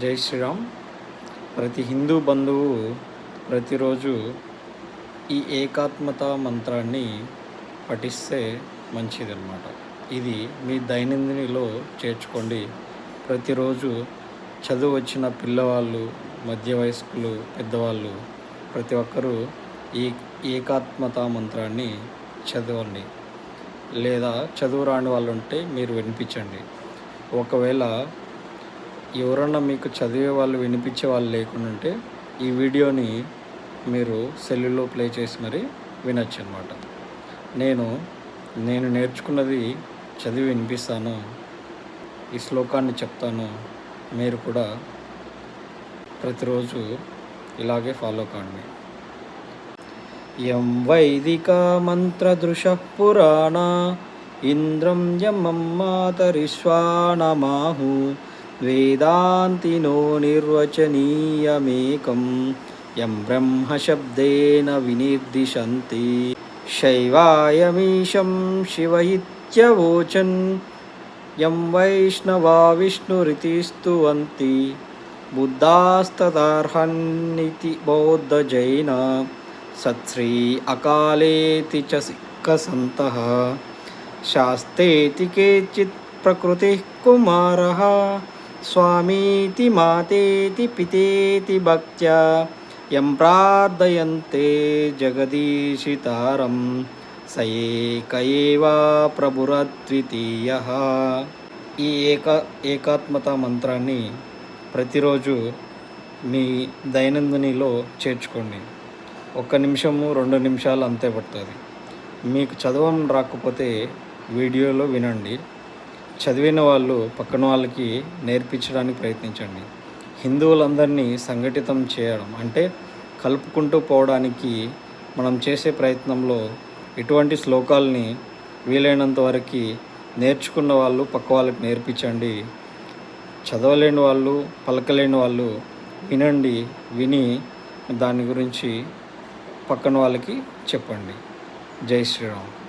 జై శ్రీరామ్. ప్రతి హిందూ బంధువు ప్రతిరోజు ఈ ఏకాత్మత మంత్రాన్ని పఠిస్తే మంచిదన్నమాట. ఇది మీ దైనందినిలో చేర్చుకోండి. ప్రతిరోజు చదువు వచ్చిన పిల్లవాళ్ళు మధ్య వయస్కులు పెద్దవాళ్ళు ప్రతి ఒక్కరూ ఈ ఏకాత్మత మంత్రాన్ని చదవండి. లేదా చదువు రాని వాళ్ళు ఉంటే మీరు వినిపించండి. ఒకవేళ ఎవరన్నా మీకు చదివే వాళ్ళు వినిపించే వాళ్ళు లేకుండా ఈ వీడియోని మీరు సెల్లులో ప్లే చేసి మరి వినొచ్చు అనమాట నేను నేను నేర్చుకున్నది చదివి వినిపిస్తాను. ఈ శ్లోకాన్ని చెప్తాను. మీరు కూడా ప్రతిరోజు ఇలాగే ఫాలో కాండి. యం వైదిక మంత్రదృశ పురాణ ఇంద్రం యమం वेदान्तिनो निर्वचनीयमेकं यं ब्रह्मशब्देन विनिर्दिशन्ति। शैवायमीशं शिव इत्यवोचन् यं वैष्णवा विष्णुरिति स्तुवन्ति बुद्धास्तदार्हन्निति बौद्धजैन सत् अकालेति च चिकसन्तः शास्तेति केचित् प्रकृतिः कुमारः స్వామీతి మాతేతి పితేతి భక్త్యా యం ప్రార్థయంతే జగదీశితారం సయేకయేవా ఏవా ప్రభురద్వితీయ ఈ ఏక ఏకాత్మత మంత్రాన్ని ప్రతిరోజు మీ దైనందినిలో చేర్చుకోండి. ఒక్క నిమిషము రెండు నిమిషాలు అంతే పడుతుంది. మీకు చదవడం రాకపోతే వీడియోలో వినండి. చదివిన వాళ్ళు పక్కన వాళ్ళకి నేర్పించడానికి ప్రయత్నించండి. హిందువులందరినీ సంఘటితం చేయడం అంటే కలుపుకుంటూ పోవడానికి మనం చేసే ప్రయత్నంలో ఇటువంటి శ్లోకాల్ని వీలైనంత వరకు నేర్చుకున్న వాళ్ళు పక్క వాళ్ళకి నేర్పించండి. చదవలేని వాళ్ళు పలకలేని వాళ్ళు వినండి విని దాని గురించి పక్కన వాళ్ళకి చెప్పండి. జై శ్రీరామ్.